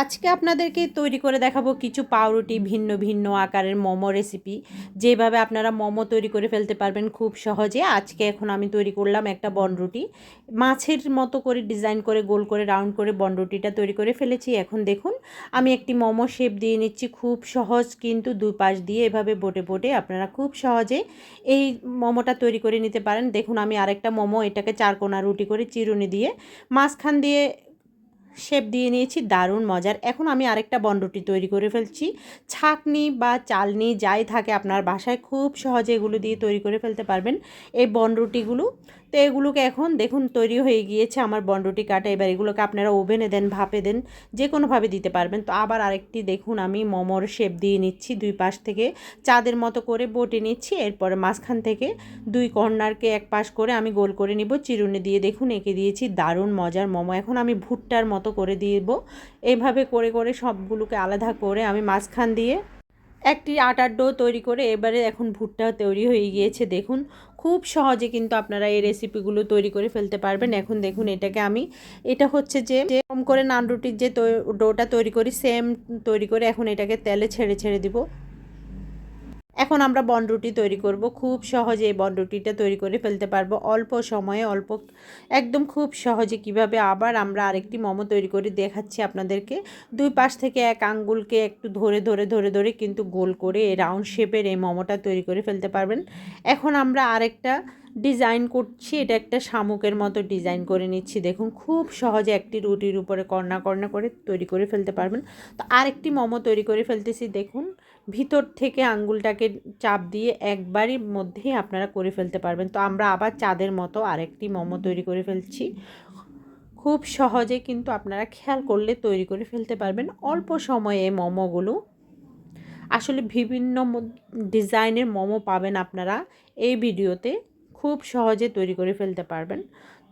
আজকে আপনাদেরকে তৈরি করে দেখাবো কিছু পাউরুটি ভিন্ন ভিন্ন আকারের মোমো রেসিপি যেভাবে আপনারা মোমো তৈরি করে ফেলতে পারবেন খুব সহজে। আজকে এখন আমি তৈরি করলাম একটা বনরুটি মাছের মতো করে ডিজাইন করে, গোল করে রাউন্ড করে বনরুটিটা তৈরি করে ফেলেছি। এখন দেখুন, আমি একটি মোমো শেপ দিয়ে নিচ্ছি খুব সহজ, কিন্তু দুই পাশ দিয়ে এভাবে বোটে বোটে আপনারা খুব সহজে এই মোমোটা তৈরি করে নিতে পারেন। দেখুন, আমি আরেকটা মোমো, এটাকে চারকোনা রুটি করে চিরুনি দিয়ে মাঝখান দিয়ে শেপ দিয়ে নিয়েছি, দারুণ মজার। এখন আমি আরেকটা বনরুটি তৈরি করে ফেলছি। ছাকনি বা চালনি যাই থাকে আপনার বাসায়, খুব সহজে এগুলো দিয়ে তৈরি করে ফেলতে পারবেন এই বনরুটিগুলো। তো এগুলোকে এখন দেখুন, তৈরি হয়ে গিয়েছে আমার বনরুটি কাটা। এবার এগুলোকে আপনারা ওভেনে দেন, ভাপে দেন যে কোনোভাবে দিতে পারবেন। তো আবার আরেকটি দেখুন, আমি মোমোর শেপ দিয়ে নিচ্ছি দুই পাশ থেকে। চাঁদের মতো করে বটে নিচ্ছি, এরপরে মাঝখান থেকে দুই কর্নারকে এক পাশ করে আমি গোল করে নিব। চিরুনি দিয়ে দেখুন, এঁকে দিয়েছি, দারুণ মজার মোমো। এখন আমি ভুট্টার মতো করে দিব। এভাবে করে করে সবগুলোকে আলাদা করে আমি মাঝখান দিয়ে একটি আটার ডো তৈরি করে এবারে এখন ভুট্টা তৈরি হয়ে গিয়েছে। দেখুন, খুব সহজে কিন্তু আপনারা এই রেসিপিগুলো তৈরি করে ফেলতে পারবেন। এখন দেখুন, এটাকে আমি, এটা হচ্ছে যে কম করে নান রুটির যে ডোটা তৈরি করি, সেম তৈরি করে এখন এটাকে তেলে ছেড়ে ছেড়ে দিব। এখন আমরা বনরুটি তৈরি করব, খুব সহজে এই বনরুটিটা তৈরি করে ফেলতে পারব। অল্প সময়ে অল্প, একদম খুব সহজে কীভাবে আবার আমরা আরেকটি মোমো তৈরি করে দেখাচ্ছি আপনাদেরকে। দুই পাশ থেকে এক আঙ্গুলকে একটু ধরে ধরে ধরে ধরে কিন্তু গোল করে রাউন্ড শেপের এই মোমোটা তৈরি করে ফেলতে পারবেন। এখন আমরা আরেকটা ডিজাইন করছি, এটা একটা শামুকের মতো ডিজাইন করে নিচ্ছি। দেখুন, খুব সহজে একটি রুটির উপরে কর্না কর্না করে তৈরি করে ফেলতে পারবেন। তো আরেকটি মোমো তৈরি করে ফেলতেছি, দেখুন। ভিতর থেকে আঙ্গুলটাকে চাপ দিয়ে একবারই মধ্যেই আপনারা করে ফেলতে পারবেন। তো আমরা আবার চাঁদের মতো আরেকটি মোমো তৈরি করে ফেলছি। খুব সহজে কিন্তু আপনারা খেয়াল করলে তৈরি করে ফেলতে পারবেন। অল্প সময়ে মোমোগুলো। আসলে বিভিন্ন ডিজাইনের মোমো পাবেন আপনারা এই ভিডিওতে। খুব সহজে তৈরি করে ফেলতে পারবেন।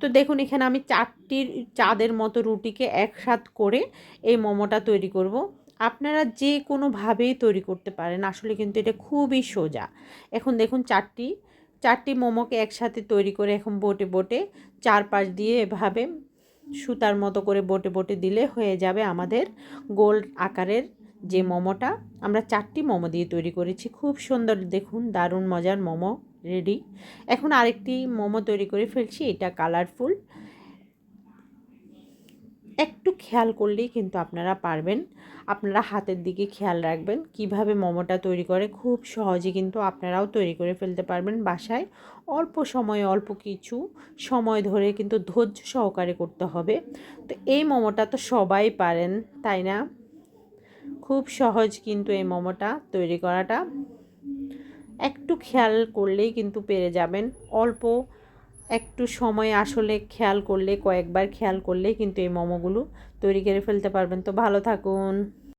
তো দেখুন, এখানে আমি চারটির, চাঁদের মতো রুটিকে একসাথ করে এই মোমোটা তৈরি করব। আপনারা যে কোনোভাবেই তৈরি করতে পারেন, আসলে কিন্তু এটা খুবই সোজা। এখন দেখুন, চারটি চারটি মোমোকে একসাথে তৈরি করে এখন বোটে বোটে চারপাশ দিয়ে এভাবে সুতার মতো করে বোটে বোটে দিলে হয়ে যাবে আমাদের গোল আকারের যে মোমোটা। আমরা চারটি মোমো দিয়ে তৈরি করেছি। খুব সুন্দর, দেখুন, দারুণ মজার মোমো। রেডি। এখন আরেকটি মোমো তৈরি করে ফেলছি, এটা কালারফুল। একটু খেয়াল করলেই কিন্তু আপনারা পারবেন। আপনারা হাতের দিকে খেয়াল রাখবেন কীভাবে মোমোটা তৈরি করে। খুব সহজে কিন্তু আপনারাও তৈরি করে ফেলতে পারবেন বাসায়। অল্প সময়ে অল্প কিছু সময় ধরে কিন্তু ধৈর্য সহকারে করতে হবে। তো এই মোমোটা তো সবাই পারেন, তাই না? খুব সহজ কিন্তু এই মোমোটা তৈরি করাটা। একটু খেয়াল করলেই কিন্তু পেরে যাবেন। অল্প একটু সময় আসলে খেয়াল করলে, কয়েকবার খেয়াল করলেই কিন্তু এই মোমোগুলো তৈরি করে ফেলতে পারবেন। তো ভালো থাকুন।